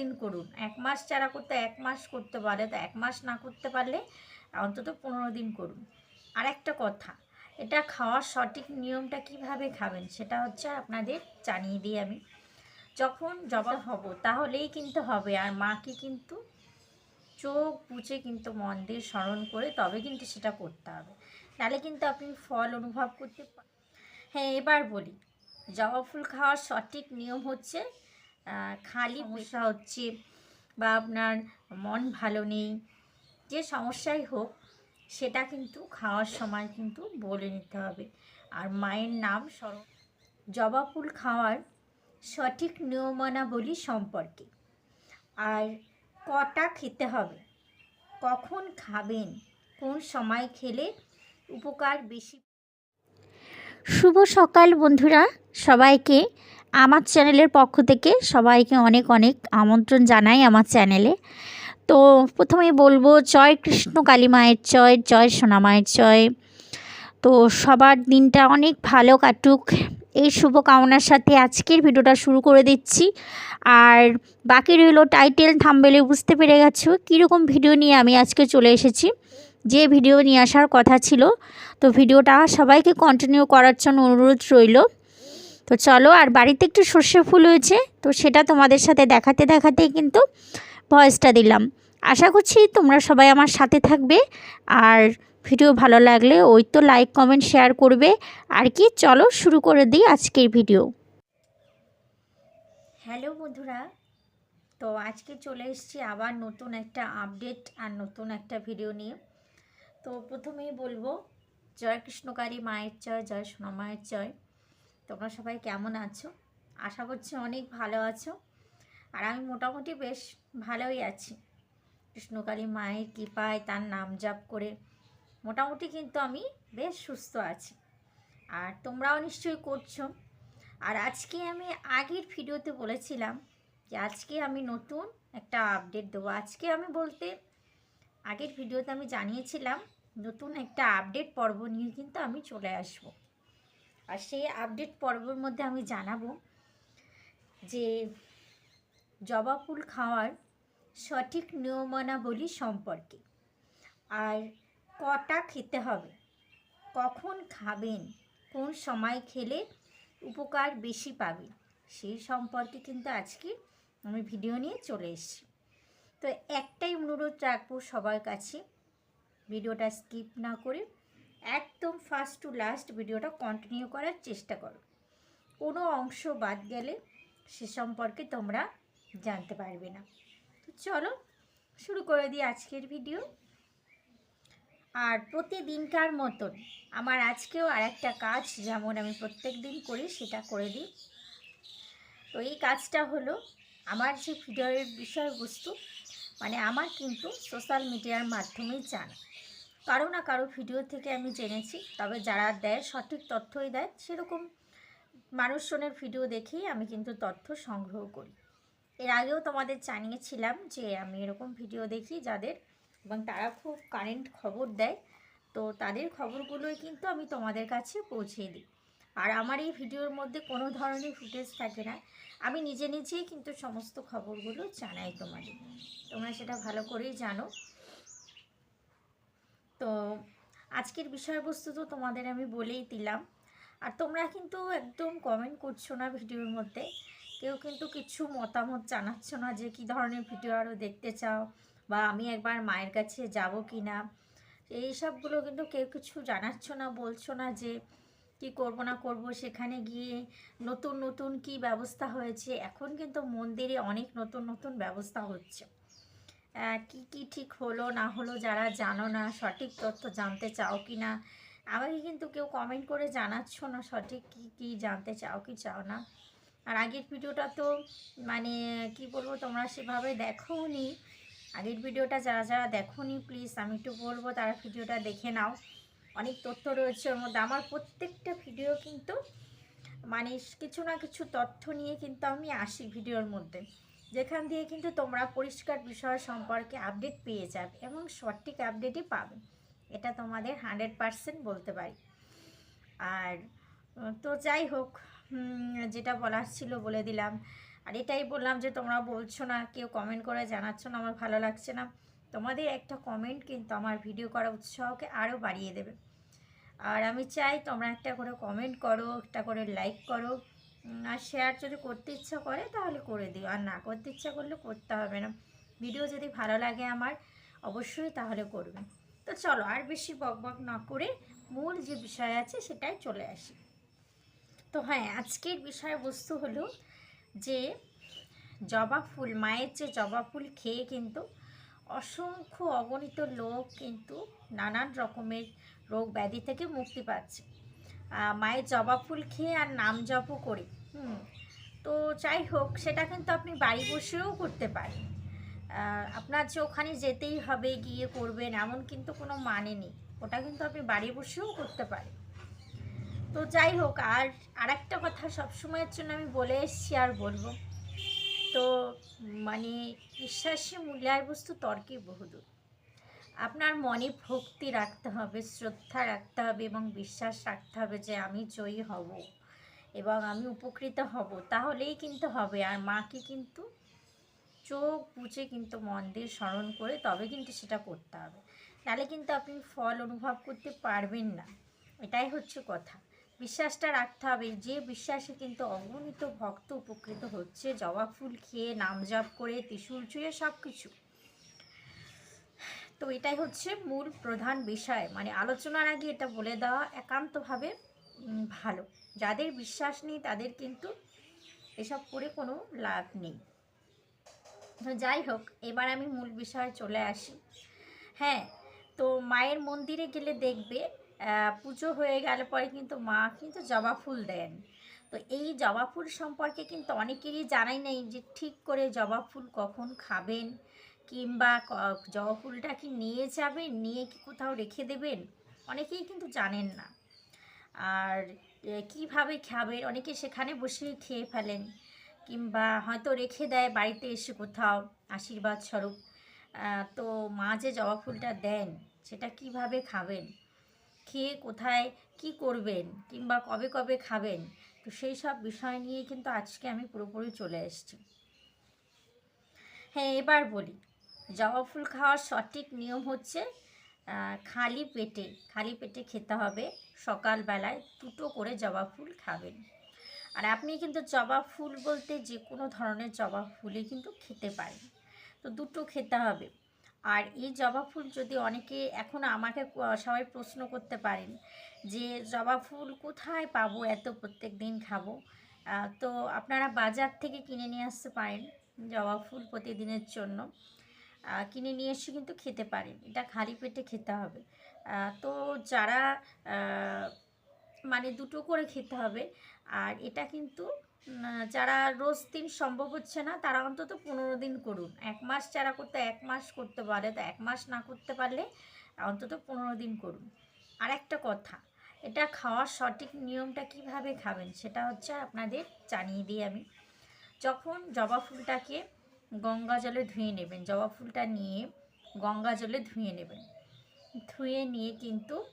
দিন করুন। এক মাস চারা করতে এক মাস করতে পারে, তো এক মাস না করতে পারলে অন্তত পনেরো দিন করুন। আর একটা কথা, এটা খাওয়ার সঠিক নিয়মটা কীভাবে খাবেন সেটা হচ্ছে আপনাদের জানিয়ে দিই আমি। যখন জবা হব, তাহলেই কিন্তু হবে। আর মাকে কিন্তু চোখ বুঝে কিন্তু মন দিয়ে স্মরণ করে তবে কিন্তু সেটা করতে হবে। নাহলে কিন্তু আপনি ফল অনুভব করতে হ্যাঁ এবার বলি, জবা ফুল খাওয়ার সঠিক নিয়ম হচ্ছে খালি সমস্যা হচ্ছে বা আপনার মন ভালো নেই, যে সমস্যাই হোক, সেটা কিন্তু খাওয়ার সময় কিন্তু বলে নিতে হবে। আর মায়ের নাম স্মরণ, জবা ফুল খাওয়ার সঠিক নিয়মানাবলী সম্পর্কে। আর কটা খেতে হবে, কখন খাবেন, কোন সময় খেলে উপকার বেশি? শুভ সকাল বন্ধুরা, সবাইকে আমার চ্যানেলের পক্ষ থেকে সবাইকে অনেক অনেক আমন্ত্রণ জানাই আমার চ্যানেলে। তো প্রথমেই বলব, জয় কৃষ্ণ কালী মায়ের জয় জয় সোনা মায়ের জয়। তো সবার দিনটা অনেক ভালো কাটুক। এই শুভকামনার সাথে আজকের ভিডিওটা শুরু করে দিচ্ছি। আর বাকি রইল টাইটেল থাম্বেলে, বুঝতে পেরে গেছো কীরকম ভিডিও নিয়ে আমি আজকে চলে এসেছি। যে ভিডিও নিয়ে আসার কথা ছিল, তো ভিডিওটা সবাইকে কন্টিনিউ করার জন্য অনুরোধ রইল। তো চলো, আর বাড়িতে একটু সর্ষে ফুল হয়েছে, তো সেটা তোমাদের সাথে দেখাতে দেখাতে কিন্তু ভয়েসটা দিলাম। আশা করছি তোমরা সবাই আমার সাথে থাকবে, আর ভিডিও ভালো লাগলে ওই তো লাইক, কমেন্ট, শেয়ার করবে। আর কি, চলো শুরু করে দিই আজকের ভিডিও। হ্যালো বন্ধুরা, তো আজকে চলে এসেছি আবার নতুন একটা আপডেট আর নতুন একটা ভিডিও নিয়ে। তো প্রথমেই বলব, জয় কৃষ্ণকারী মায়ের জয় জয় সোনা মায়ের জয়। তোমরা সবাই কেমন আছো? আশা করছি অনেক ভালো আছো। আর আমি মোটামুটি বেশ ভালোই আছি। কৃষ্ণকালী মায়ের কৃপায় তার নাম জাপ করে মোটামুটি কিন্তু আমি বেশ সুস্থ আছি। আর তোমরাও নিশ্চয়ই করছ। আর আজকে আমি আগের ভিডিওতে বলেছিলাম যে আজকে আমি নতুন একটা আপডেট দেবো। আজকে আমি বলতে আগের ভিডিওতে আমি জানিয়েছিলাম, নতুন একটা আপডেট পর্ব নিয়ে কিন্তু আমি চলে আসব। আর সেই আপডেট পর্বের মধ্যে আমি জানাব যে জবা ফুল খাওয়ার সঠিক নিয়মানাবলী সম্পর্কে। আর কটা খেতে হবে? কখন খাবেন? কোন সময় খেলে উপকার বেশি পাবে? সেই সম্পর্কে কিন্তু আজকে আমি ভিডিও নিয়ে চলে এসেছি। তো একটাই অনুরোধ রাখব সবার কাছে ভিডিওটা স্কিপ না করে একদম ফার্স্ট টু লাস্ট ভিডিওটা কন্টিনিউ করার চেষ্টা করো। কোনো অংশ বাদ গেলে সে সম্পর্কে তোমরা জানতে পারবে না। তো চলো শুরু করে দিই আজকের ভিডিও আর প্রতিদিনকার মতন আমার আজকেও আর একটা কাজ যেমন আমি প্রত্যেক দিন করি সেটা করে দিই। তো এই কাজটা হলো আমার যে ভিডিওর বিষয়বস্তু মানে আমার কিন্তু সোশ্যাল মিডিয়ার মাধ্যমেই জানা। কারও না কারও ভিডিও থেকে আমি জেনেছি। তবে যারা দেয়, সঠিক তথ্যই দেয়, সেরকম মানুষজনের ভিডিও দেখেই আমি কিন্তু তথ্য সংগ্রহ করি। এর আগেও তোমাদের জানিয়েছিলাম যে আমি এরকম ভিডিও দেখি যাদের, এবং তারা খুব কারেন্ট খবর দেয়। তো তাদের খবরগুলোই কিন্তু আমি তোমাদের কাছে পৌঁছে দিই। আর আমার এই ভিডিওর মধ্যে কোনো ধরনের ফুটেজ থাকে না। আমি নিজে নিজেই কিন্তু সমস্ত খবরগুলো জানাই তোমাদের। তোমরা সেটা ভালো করেই জানো। তো আজকের বিষয়বস্তু তো তোমাদের আমি বলেই দিলাম। আর তোমরা কিন্তু একদম কমেন্ট করছ না ভিডিওর মধ্যে। কেউ কিন্তু কিছু মতামত জানাচ্ছ না যে কী ধরনের ভিডিও আরও দেখতে চাও বা আমি একবার মায়ের কাছে যাব কি না এই সবগুলো কিন্তু কেউ কিছু জানাচ্ছ না, বলছো না যে কি করব না করব। সেখানে গিয়ে নতুন নতুন কি ব্যবস্থা হয়েছে? এখন কিন্তু মন্দিরে অনেক নতুন নতুন ব্যবস্থা হচ্ছে। কি কি ঠিক হলো? না হলো যারা জানো না, সঠিক তথ্য জানতে চাও কি না? আমাকে কিন্তু কেউ কমেন্ট করে জানাচ্ছ না সঠিক কি কি জানতে চাও কি চাও না। আর আগের ভিডিওটা তো মানে কি বলব, তোমরা সেভাবে দেখো নি আগের ভিডিওটা যারা যারা দেখো নি প্লিজ আমি একটু বলব, তারা ভিডিওটা দেখে নাও। অনেক তথ্য রয়েছে ওর মধ্যে। আমার প্রত্যেকটা ভিডিও কিন্তু মানে কিছু না কিছু তথ্য নিয়ে কিন্তু আমি আসি ভিডিওর মধ্যে। যেখান দিয়ে কিন্তু তোমরা পরিষ্কার বিষয় সম্পর্কে আপডেট পেয়ে যাবে এবং সঠিক আপডেটই পাবে। এটা তোমাদের হান্ড্রেড পারসেন্ট বলতে পারি। আর, তো যাই হোক যেটা বলার ছিল বলে দিলাম। আর এটাই বললাম যে তোমরা বলছো না, কেউ কমেন্ট করে জানাচ্ছ না, আমার ভালো লাগছে না। তোমাদের একটা কমেন্ট কিন্তু আমার ভিডিও করা উৎসাহকে আরও বাড়িয়ে দেবে। আর আমি চাই তোমরা একটা করে কমেন্ট করো, একটা করে লাইক করো। আর শেয়ার যদি করতে ইচ্ছা করে, তাহলে করে দিও। আর না করতে ইচ্ছা করলে করতে হবে না। ভিডিও যদি ভালো লাগে আমার, অবশ্যই তাহলে করবে। তো চলো, আর বেশি বকবক না করে মূল যে বিষয় আছে, সেটাই চলে আসি। তো হ্যাঁ আজকের বিষয়বস্তু হলো যে, জবা ফুল, মায়ের যে জবা ফুল খেয়ে কিন্তু অসংখ্য অগণিত লোক কিন্তু নানান রকমের রোগ ব্যাধি থেকে মুক্তি পাচ্ছে। মায়ের জবা ফুল খেয়ে আর নাম জপও করে। তো যাই হোক, সেটা কিন্তু আপনি বাড়ি বসেও করতে পারেন। আপনার যে ওখানে যেতেই হবে, গিয়ে করবেন, এমন কিন্তু কোনো মানে নেই। ওটা কিন্তু আপনি বাড়ি বসেও করতে পারেন। তো যাই হোক, আর আরেকটা কথা সবসময়ের জন্য আমি বলে এসেছি আর বলব। তো মানে বিশ্বাসী মূল্যায় বস্তু তর্কে বহুদূর। আপনার মনে ভক্তি রাখতে হবে, শ্রদ্ধা রাখতে হবে এবং বিশ্বাস রাখতে হবে যে আমি জয়ী হব। এবং আমি উপকৃত হব, তাহলেই কিন্তু হবে। আর মাকে কিন্তু চোখ বুঝে কিন্তু মন দিয়ে স্মরণ করে তবে কিন্তু সেটা করতে হবে। নাহলে কিন্তু আপনি ফল অনুভব করতে পারবেন না। এটাই হচ্ছে কথা। বিশ্বাসটা রাখতে হবে। যে বিশ্বাসে কিন্তু অগণিত ভক্ত উপকৃত হচ্ছে, জবা ফুল খেয়ে, নাম জপ করে, ত্রিশূল ছুঁয়ে সব কিছু তো এটাই হচ্ছে মূল প্রধান বিষয়। মানে আলোচনার আগে এটা বলে দেওয়া একান্তভাবে ভালো। যাদের বিশ্বাস নেই, তাদের কিন্তু এসব করে কোনো লাভ নেই। তো যাই হোক, এবার আমি মূল বিষয়ে চলে আসি। হ্যাঁ তো মায়ের মন্দিরে গেলে দেখবে পুজো হয়ে গেলে পরে কিন্তু মা কিন্তু জবা ফুল দেন। তো এই জবা ফুল সম্পর্কে কিন্তু অনেকেরই জানাই নেই যে ঠিক করে জবা ফুল কখন খাবেন, কিংবা জবা ফুলটা কি নিয়ে যাবেন, নিয়ে কি কোথাও রেখে দেবেন, অনেকেই কিন্তু জানেন না। আর কীভাবে খাবেন অনেকে সেখানে বসেই খেয়ে ফেলেন। কিংবা হয়তো রেখে দেয় বাড়িতে এসে কোথাও, আশীর্বাদ স্বরূপ। তো মা যে জবা ফুলটা দেন, সেটা কীভাবে খাবেন? খেয়ে কোথায় কি করবেন? কিংবা কবে কবে খাবেন? তো সেই সব বিষয় নিয়ে কিন্তু আজকে আমি পুরোপুরি চলে এসেছি। হ্যাঁ এবার বলি। জবা ফুল খাওয়ার সঠিক নিয়ম হচ্ছে খালি পেটে খালি পেটে খেতে হবে। সকালবেলায় দুটো করে জবা ফুল খাবেন। আর আপনি কিন্তু জবা ফুল বলতে যে কোনো ধরনের জবা ফুলই কিন্তু খেতে পারেন। তো দুটো খেতে হবে। আর এই জবা ফুল যদি অনেকে এখন আমাকে সবাই প্রশ্ন করতে পারেন যে, জবা ফুল কোথায় পাবো? এত প্রত্যেক দিন খাব। তো আপনারা বাজার থেকে কিনে নিয়ে আসতে পারেন জবা ফুল প্রতিদিনের জন্য। কিনে নিয়ে এসে কিন্তু খেতে পারেন। এটা খালি পেটে খেতে হবে। তো যারা মানে দুটো করে খেতে হবে, আর এটা কিন্তু যারা রোজ দিন সম্ভব হচ্ছে না, তারা অন্তত পনেরো দিন করুন। এক মাস যারা করতে, এক মাস করতে পারে, তো এক মাস না করতে পারলে অন্তত পনেরো দিন করুন। আর একটা কথা, এটা খাওয়ার সঠিক নিয়মটা কীভাবে খাবেন, সেটা হচ্ছে আপনাদের জানিয়ে দিই আমি। যখন জবা ফুলটাকে গঙ্গা জলে ধুয়ে নেবেন, জবা ফুলটা নিয়ে গঙ্গা জলে ধুয়ে নেবেন। ধুয়ে নিয়ে কিন্তু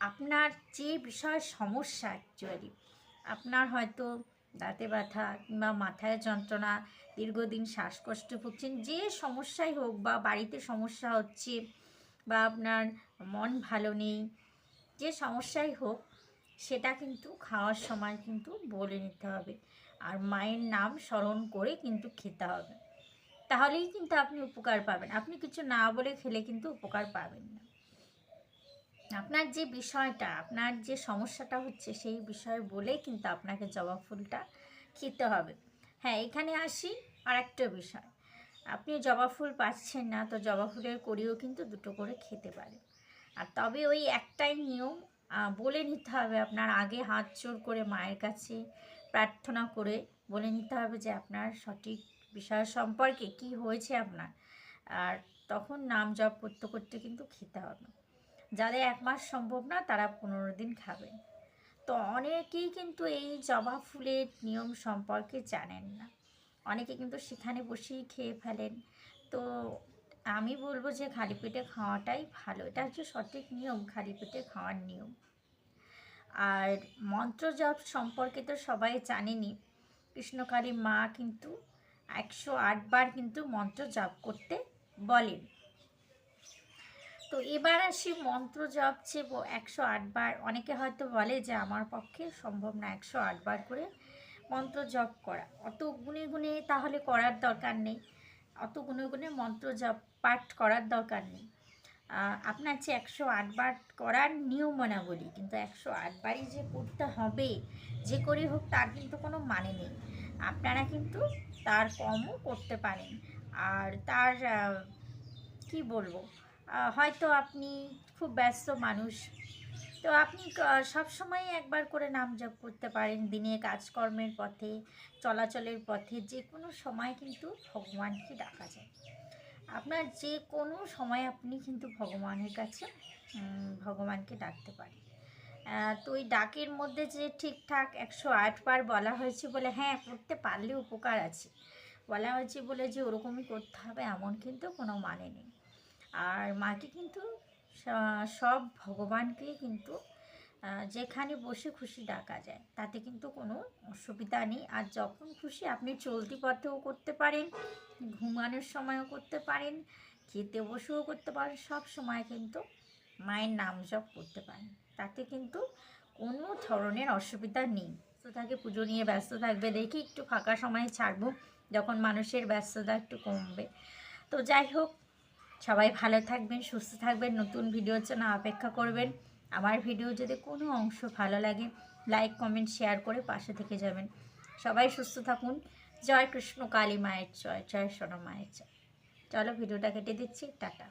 আপনার যে বিষয় সমস্যা অ্যাকচুয়ালি আপনার হয়তো দাঁতে ব্যথা কিংবা মাথায় যন্ত্রণা, দীর্ঘদিন শ্বাসকষ্ট ভুগছেন, যে সমস্যাই হোক বা বাড়িতে সমস্যা হচ্ছে বা আপনার মন ভালো নেই, যে সমস্যাই হোক, সেটা কিন্তু খাওয়ার সময় কিন্তু বলে নিতে হবে। আর মায়ের নাম স্মরণ করে কিন্তু খেতে হবে। তাহলেই কিন্তু আপনি উপকার পাবেন। আপনি কিছু না বলে খেলে কিন্তু উপকার পাবেন না। আপনার যে বিষয়টা, আপনার যে সমস্যাটা হচ্ছে, সেই বিষয় বলে কিন্তু আপনাকে জবা ফুলটা খেতে হবে। হ্যাঁ এখানে আসি আর একটা বিষয়। আপনি জবা ফুল পাচ্ছেন না, তো জবা ফুলের করিও কিন্তু দুটো করে খেতে পারে আর তবে ওই একটাই নিয়ম বলে নিতে হবে আপনার আগে হাত জোর করে মায়ের কাছে প্রার্থনা করে বলে নিতে হবে যে আপনার সঠিক বিষয় সম্পর্কে কি হয়েছে আপনার? আর তখন নাম জপ করতে করতে কিন্তু খেতে হবে। যাদের এক মাস সম্ভব না, তারা পনেরো দিন খাবেন। তো অনেকেই কিন্তু এই জবা ফুলের নিয়ম সম্পর্কে জানেন না। অনেকে কিন্তু সেখানে বসেই খেয়ে ফেলেন। তো আমি বলব যে খালি পেটে খাওয়াটাই ভালো। এটা হচ্ছে সঠিক নিয়ম, খালি পেটে খাওয়ার নিয়ম। আর মন্ত্র জপ সম্পর্কে তো সবাই জানেনই। কৃষ্ণকালী মা কিন্তু একশো আটবার কিন্তু মন্ত্র জপ করতে বলেন। তো এবার আসি মন্ত্র জপ যে একশো আটবার অনেকে হয়তো বলে যে আমার পক্ষে সম্ভব না একশো আটবার করে মন্ত্র জপ করা। অত গুনে গুনে তাহলে করার দরকার নেই। অত গুনে গুনে মন্ত্র জপ পাঠ করার দরকার নেই। আপনার যে একশো আটবার করার নিয়মনাবলী, কিন্তু একশো আটবারই যে করতে হবে, যে করে হোক তার কিন্তু কোনো মানে নেই। আপনারা কিন্তু তার কমও করতে পারেন। আর তার কি বলব হয়তো আপনি খুব ব্যস্ত মানুষ। তো আপনি সব সময় একবার করে নাম জপ করতে পারেন দিনে কাজকর্মের পথে, চলাচলের পথে যে কোনো সময় কিন্তু ভগবানকে ডাকা যায়। আপনার যে কোনো সময় আপনি কিন্তু ভগবানের কাছে ভগবানকে ডাকতে পারেন। তো ওই ডাকের মধ্যে যে ঠিকঠাক একশো বার বলা হয়েছে বলে হ্যাঁ করতে পারলে উপকার আছে। বলা হয়েছে বলে যে, ওরকমই করতে হবে, এমন কিন্তু কোনো মানে নেই। আর মাকে কিন্তু সব ভগবানকেই কিন্তু যেখানে বসে খুশি ডাকা যায়, তাতে কিন্তু কোনো অসুবিধা নেই। আর যখন খুশি আপনি চলতি পথেও করতে পারেন, ঘুমানোর সময়ও করতে পারেন, খেতে বসেও করতে পারেন, সব সময় কিন্তু মায়ের নাম জপ করতে পারেন। তাতে কিন্তু কোনো ধরনের অসুবিধা নেই। তো তাকে পুজো নিয়ে ব্যস্ত থাকবে, দেখি একটু ফাঁকা সময় ছাড়বো যখন মানুষের ব্যস্ততা একটু কমবে। তো যাই হোক, সবাই ভালো থাকবেন, সুস্থ থাকবেন, নতুন ভিডিওর জন্য অপেক্ষা করবেন। আমার ভিডিও যদি কোনো অংশ ভালো লাগে, লাইক, কমেন্ট, শেয়ার করে পাশে থেকে যাবেন। সবাই সুস্থ থাকুন। জয় কৃষ্ণ, কালী মায়ের জয় জয় সোনা মায়ের জয়। চলো, ভিডিওটা কেটে দিচ্ছি। টাটা।